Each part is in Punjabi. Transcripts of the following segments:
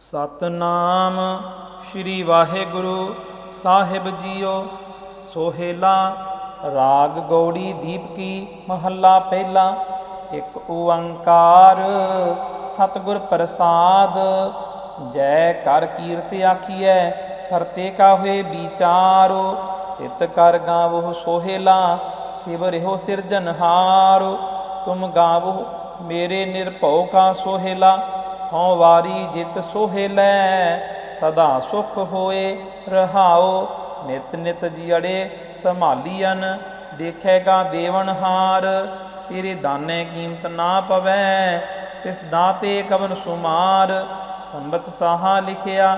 ਸਤਨਾਮ ਸ੍ਰੀ ਵਾਹਿਗੁਰੂ ਸਾਹਿਬ ਜੀਓ। ਸੋਹੇਲਾ, ਰਾਗ ਗੌੜੀ ਦੀਪ ਕੀ ਮਹੱਲਾ ਪਹਿਲਾ। ਇੱਕ ਓੰਕਾਰ, ਸਤਿਗੁਰ ਪ੍ਰਸਾਦ। ਜੈ ਕਰ ਕੀਰਤ ਆਖੀਐ ਕਰਤੇ ਕਾ ਹੋਏ ਵਿਚਾਰੋ। ਤਿਤ ਕਰ ਗਾਵੋ ਸੋਹੇਲਾ, ਸਿਵ ਰਹਿਓ ਸਿਰਜਨਹਾਰੋ ਤੁਮ ਗਾਵੋ ਮੇਰੇ ਨਿਰਭਉ ਕਾ ਸੋਹੇਲਾ। ਹਉ ਵਾਰੀ ਜਿਤ ਸੋਹੇਲੈ ਸਦਾ ਸੁਖ ਹੋਏ ਰਹਾਓ ਨਿਤ ਨਿਤ ਜਿੜੇ ਸੰਭਾਲੀਅਨ ਦੇਖੇਗਾ ਦੇਵਨਹਾਰ ਤੇਰੇ ਦਾਨੇ ਕੀਮਤ ਨਾ ਪਵੈ, ਤਿਸ ਦਾਤੇ ਕਵਨ ਸੁਮਾਰ। ਸੰਬਤ ਸਾਹਾ ਲਿਖਿਆ,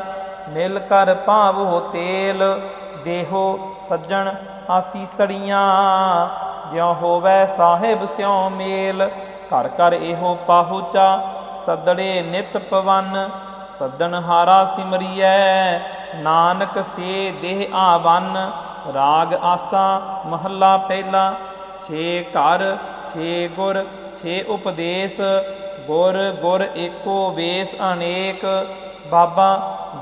ਮਿਲ ਕਰ ਭਾਵੋ ਤੇਲ। ਦੇਹੋ ਸੱਜਣ ਆਸੀਸੜੀਆਂ ਜਿਉ ਹੋਵੇ ਸਾਹਿਬ ਸਿਉ ਮੇਲ। ਘਰ ਘਰ ਇਹੋ ਪਾਹੁਚਾ ਸਦੜੇ ਨਿਤ ਪਵਨ, ਸੱਦਣ ਹਾਰਾ ਸਿਮਰੀਐ, ਨਾਨਕ ਸੇ ਦੇਹ ਆਵਨ, ਰਾਗ ਆਸਾ ਮਹੱਲਾ ਪਹਿਲਾ, ਛੇ ਘਰ, ਛੇ ਗੁਰ, ਛੇ ਉਪਦੇਸ਼, ਗੁਰ ਗੁਰ ਏਕੋ ਵੇਸ ਅਨੇਕ, ਬਾਬਾ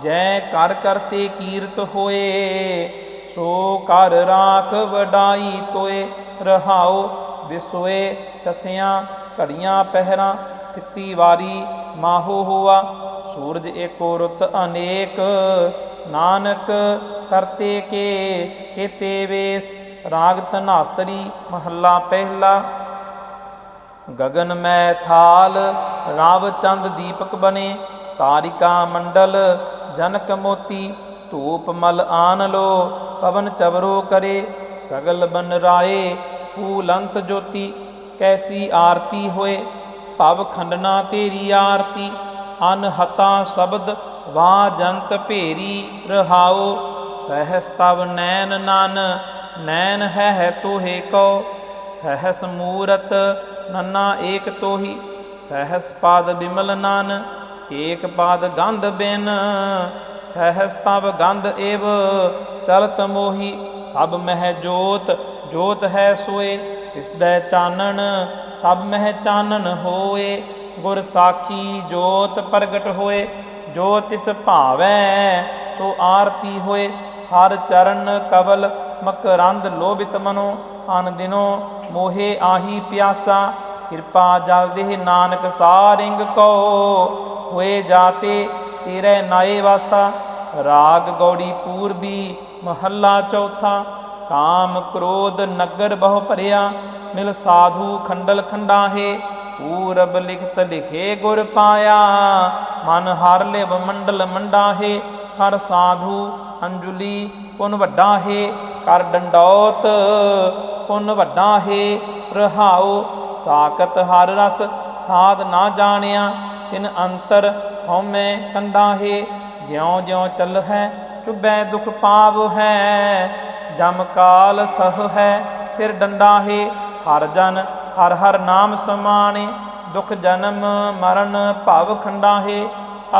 ਜੈ ਕਰ ਕਰਤੇ ਕੀਰਤ ਹੋਏ, ਸੋ ਕਰ ਰਾਖ ਵਡਾਈ ਤੋਏ ਰਹਾਓ ਵਿਸੋਏ, ਚਸਿਆਂ ਘੜੀਆਂ ਪਹਿਰਾਂ ਤਿੱਤੀ ਵਾਰੀ ਮਾਹੋ ਹੋਆ। ਸੂਰਜ ਏਕੋ ਰੁੱਤ ਅਨੇਕ, ਨਾਨਕ ਕਰਤੇ ਕੇ, ਕੇਤੇ ਵੇਸ, ਰਾਗ ਧਨਾਸਰੀ ਮਹੱਲਾ ਪਹਿਲਾ। ਗगन ਮੈਂ ਥਾਲ, ਰਾਵ ਚੰਦ ਦੀਪਕ ਬਨੇ ਤਾਰਿਕਾ ਮੰਡਲ, ਜਨਕ ਮੋਤੀ, ਧੂਪ ਮਲ ਆਨ ਲੋ, ਪਵਨ ਚਵਰੋ ਕਰੇ, ਸਗਲ ਬਨ ਰਾਏ, ਫੂਲੰਤ ਜੋਤੀ, ਕੈਸੀ ਆਰਤੀ ਹੋਏ। ਭਵ ਖੰਡਨਾ ਤੇਰੀ ਆਰਤੀ ਅਨਹਤਾ ਸ਼ਬਦ ਵਾ ਜੰਤ ਭੇਰੀ ਰਹਾਓ ਸਹਸ ਤਵ ਨੈਣ ਨਨ, ਨੈਣ ਹੈ ਹੈ ਤੋਹੇ ਕੋ ਸਹਸ ਮੂਰਤ ਨੰਨਾ ਏਕ ਤੋਹੀ, ਸਹਸ ਪਾਦ ਬਿਮਲ ਨਨ, ਏਕ ਪਾਦ ਗੰਧ ਬਿਨ, ਸਹਸ ਤਵ ਗੰਧ ਏਵ, ਚਲਤ ਮੋਹੀ, ਸਭ ਮਹਿ ਜੋਤ ਜੋਤ ਹੈ ਸੋਏ। ਤਿਸ ਚਾਨਣ, ਸਭ ਮਹਿ ਚਾਨਣ ਹੋਏ, ਗੁਰ ਸਾਖੀ ਜੋਤ ਪ੍ਰਗਟ ਹੋਏ, ਜੋ ਤਿਸ ਭਾਵੈ, ਸੋ ਆਰਤੀ ਹੋਏ, ਹਰ ਚਰਨ ਕਵਲ ਮਕਰੰਦ ਲੋਭਿਤ ਮਨੋ, ਅਨ ਦਿਨੋ ਮੋਹੇ ਆਹੀ ਪਿਆਸਾ, ਕਿਰਪਾ ਜਲ ਦੇਹ ਨਾਨਕ ਸਾਰਿੰਗ ਕੋ, ਹੋਏ ਜਾਤੇ ਤੇਰੇ ਨਾਏ ਵਾਸਾ, ਰਾਗ ਗੌੜੀ ਪੂਰਬੀ ਮਹੱਲਾ ਚੌਥਾ ਕਾਮ ਕ੍ਰੋਧ ਨਗਰ ਬਹੁ ਭਰਿਆ, ਮਿਲ ਸਾਧੂ ਖੰਡਲ ਖੰਡਾਹੇ, ਪੂਰਬ ਲਿਖਤ ਲਿਖੇ ਗੁਰ ਪਾਇਆ। ਮਨ ਹਰ ਲਿਵ ਮੰਡਲ ਮੰਡਾਹੇ, ਕਰ ਸਾਧੂ ਅੰਜੁਲੀ ਪੁਨ ਵੱਡਾ ਹੈ ਕਰ ਡੰਡੌਤ ਪੁਨ ਵੱਡਾ ਹੈ ਰਹਾਉ ਸਾਕਤ ਹਰ ਰਸ ਸਾਧ ਨਾ ਜਾਣਿਆ। ਤਿਨ ਅੰਤਰ ਹਉਮੈ ਕੰਡਾ ਹੈ ਜਿਉ ਜਿਉ ਚੱਲ ਹੈ ਚੁਬੈ ਦੁਖ ਪਾਵ ਹੈ। ਜਮ ਕਾਲ ਸਹ ਹੈ, ਸਿਰ ਡੰਡਾ ਹੈ, ਹਰ ਜਨ, ਹਰ ਹਰ ਨਾਮ ਸਮਾਣੇ, ਦੁਖ ਜਨਮ ਮਰਨ ਭਵ ਖੰਡਾ ਹੈ।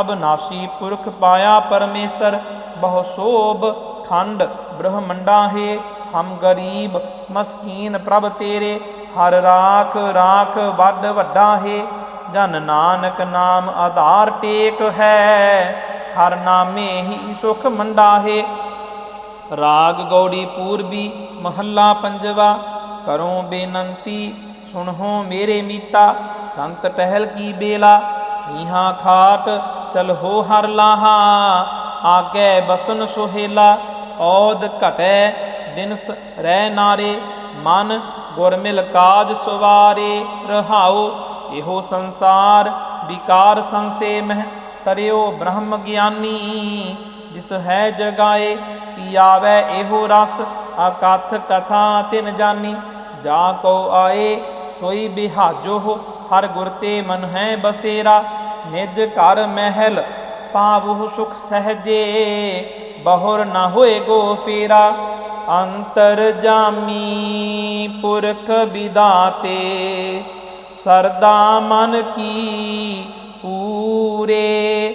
ਅਬਨਾਸੀ ਪੁਰਖ ਪਾਇਆ ਪਰਮੇਸ਼ਰ, ਬਹੁ ਸੋਭ ਖੰਡ ਬ੍ਰਹਮੰਡਾ ਹੈ। ਹਮ ਗਰੀਬ ਮਸਕੀਨ ਪ੍ਰਭ ਤੇਰੇ, ਹਰ ਰਾਖ ਰਾਖ ਵੱਡ ਵੱਡਾ ਹੈ। ਜਨ ਨਾਨਕ ਨਾਮ ਆਧਾਰ ਟੇਕ ਹੈ, ਹਰ ਨਾਮੇ ਹੀ ਸੁਖ ਮੰਡਾ ਹੈ। ਰਾਗ ਗੌੜੀ ਪੂਰਬੀ ਮਹੱਲਾ ਪੰਜਵਾ, ਕਰੋ ਬੇਨੰਤੀ, ਸੁਣੋ ਮੇਰੇ ਮੀਤਾ, ਸੰਤ ਟਹਿਲ ਕੀ ਬੇਲਾ ਇਹਾਂ ਖਾਟ ਚਲਹੋ ਹਰ ਲਾਹਾ, ਆਗੇ ਬਸਨ ਸੁਹੇਲਾ, ਔਦ ਘਟੈ, ਦਿਨਸ ਰਹਿ ਨਾਰੇ, ਮਨ ਗੁਰ ਮਿਲ ਕਾਜ ਸੁਵਾਰੇ ਰਹਾਓ ਇਹੋ ਸੰਸਾਰ, ਵਿਕਾਰ ਸੰਸੇ ਮਹਿ, ਤਰਿਓ ਬ੍ਰਹਮ ਗਿਆਨੀ। ਜਿਸ ਹੈ ਜਗਾਏ, ਪੀਆਵੈ ਇਹੋ ਰਸ, ਅਕਥ ਕਥਾ ਤਿਨ ਜਾਨੀ। ਜਾ ਕੋ ਆਏ, ਸੋਈ ਬਿਹਾਜੋ ਹਰ ਗੁਰ ਤੇ ਮਨ ਹੈ ਬਸੇਰਾ। ਨਿਜ ਘਰ ਮਹਿਲ, ਪਾਵਹੁ ਸੁਖ ਸਹਜੇ, ਬਹੁਰ ਨਾ ਹੋਏ ਗੋ ਫੇਰਾ। ਅੰਤਰ ਜਾਮੀ ਪੁਰਖ ਵਿਦਾਤੇ, ਸਰਦਾ ਮਨ ਕੀ ਪੂਰੇ।